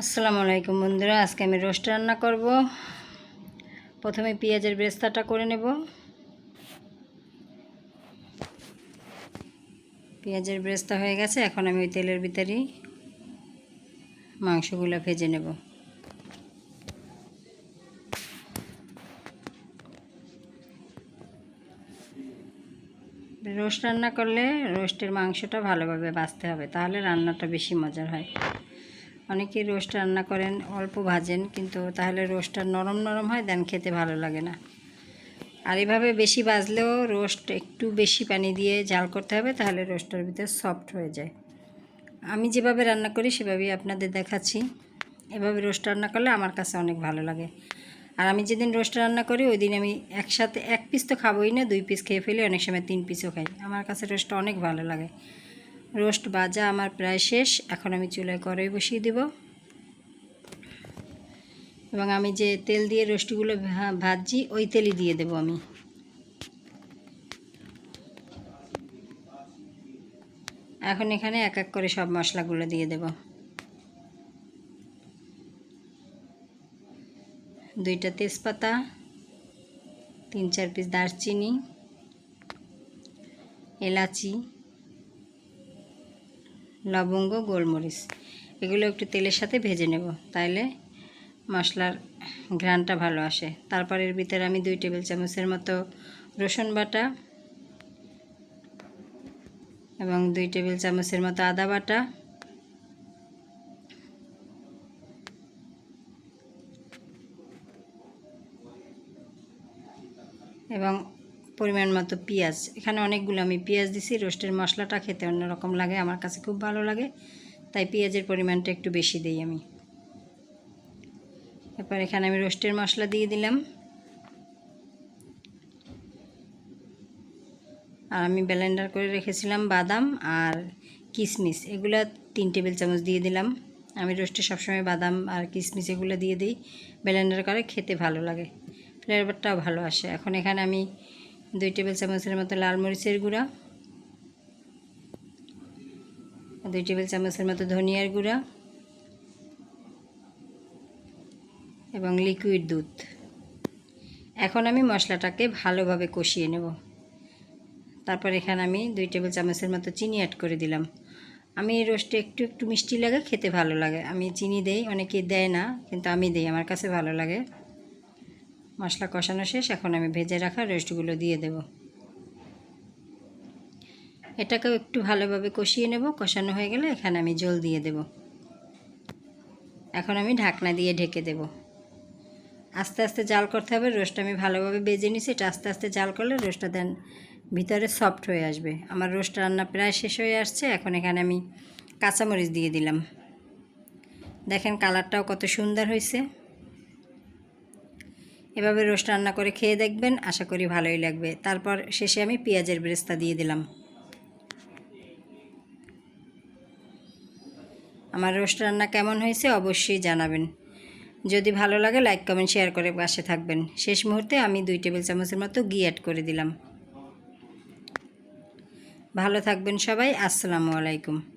আসসালামু আলাইকুম বন্ধুরা, আজকে আমি রোস্ট রান্না করব। প্রথমে পেঁয়াজের বেস্তাটা করে নেব। পেঁয়াজের ব্রেস্তা হয়ে গেছে, এখন আমি ওই তেলের ভিতরেই মাংসগুলো ভেজে নেব। রোস্ট রান্না করলে রোস্টের মাংসটা ভালোভাবে বাছতে হবে, তাহলে রান্নাটা বেশি মজার হয়। অনেকেই রোস্ট রান্না করেন, অল্প ভাজেন, কিন্তু তাহলে রোস্টটা নরম নরম হয়, দেন খেতে ভালো লাগে না। আর এভাবে বেশি বাজলেও রোস্ট একটু বেশি পানি দিয়ে জাল করতে হবে, তাহলে রোস্টের ভিতরে সফট হয়ে যায়। আমি যেভাবে রান্না করি, সেভাবেই আপনাদের দেখাচ্ছি। এভাবে রোস্ট রান্না করলে আমার কাছে অনেক ভালো লাগে। আর আমি যেদিন রোস্ট রান্না করি, ওই দিন আমি একসাথে এক পিস তো খাবোই না, দুই পিস খেয়ে ফেলি, অনেক সময় তিন পিসও খাই। আমার কাছে রোস্টটা অনেক ভালো লাগে। রোস্ট ভাজা আমার প্রায় শেষ। এখন আমি চুলায় কড়াই বসিয়ে দেব। এবং আমি যে তেল দিয়ে রোস্টগুলো ভাজছি, ওই তেলই দিয়ে দেব আমি। এখন এখানে এক এক করে সব মশলাগুলো দিয়ে দেব। দুইটা তেজপাতা, তিন চার পিস দারচিনি, এলাচি লবঙ্গ, গোলমরিচ। এগুলো একটু তেলের সাথে ভেজে নেব, তাইলে মশলার ঘ্রাণটা ভালো আসে। তারপর এর ভিতরে আমি দুই টেবিল চামচের মতো রসুন বাটা এবং দুই টেবিল চামচের মতো আদা বাটা। এবং পরিমাণ মতো পেঁয়াজ। এখানে অনেকগুলো আমি পেঁয়াজ দিছি, রোস্টের মশলাটা খেতে অন্যরকম লাগে, আমার কাছে খুব ভালো লাগে। তাই পেঁয়াজের পরিমাণটা একটু বেশি দিই আমি। এরপর এখানে আমি রোস্টের মশলা দিয়ে দিলাম। আর আমি ব্লেন্ডার করে রেখেছিলাম বাদাম আর কিশমিশ এগুলো তিন টেবিল চামচ দিয়ে দিলাম। আমি রোস্টে সবসময় বাদাম আর কিশমিশ এগুলো দিয়ে দিই, ব্লেন্ডার করে খেতে ভালো লাগে। ফ্লেভারটাও ভালো আসে। এখন এখানে আমি দুই টেবিল চামচের মতো লাল মরিচের গুঁড়া, দুই টেবিল চামচের মতো ধনিয়ার গুঁড়া এবং লিকুইড দুধ। এখন আমি মশলাটাকে ভালোভাবে কষিয়ে নেব। তারপর এখানে আমি দুই টেবিল চামচের মতো চিনি অ্যাড করে দিলাম। আমি এই রোস্টে একটু একটু মিষ্টি লাগে, খেতে ভালো লাগে। আমি চিনি দেই অনেকে দেয় না, কিন্তু আমি দেই, আমার কাছে ভালো লাগে। মশলা কষানো শেষ, এখন আমি ভেজে রাখা রোস্টগুলো দিয়ে দেব। এটাকেও একটু ভালোভাবে কষিয়ে নেব। কষানো হয়ে গেলে এখানে আমি জল দিয়ে দেব। এখন আমি ঢাকনা দিয়ে ঢেকে দেব। আস্তে আস্তে জাল করতে হবে রোস্ট আমি ভালোভাবে বেজে নিছি এটা আস্তে আস্তে জাল করলে রোস্টটা দেন ভিতরে সফট হয়ে আসবে। আমার রোস্ট রান্না প্রায় শেষ হয়ে আসছে, এখন এখানে আমি কাঁচামরিচ দিয়ে দিলাম। দেখেন কালারটাও কত সুন্দর হয়েছে। এভাবে রোস্ট রান্না করে খেয়ে দেখবেন, আশা করি ভালোই লাগবে। তারপর শেষে আমি পেঁয়াজের ব্রেস্তা দিয়ে দিলাম। আমার রোস্ট রান্না কেমন হয়েছে অবশ্যই জানাবেন। যদি ভালো লাগে, লাইক, কমেন্ট, শেয়ার করে পাশে থাকবেন। শেষ মুহূর্তে আমি দুই টেবিল চামচের মতো ঘি অ্যাড করে দিলাম। ভালো থাকবেন সবাই, আসসালামু আলাইকুম।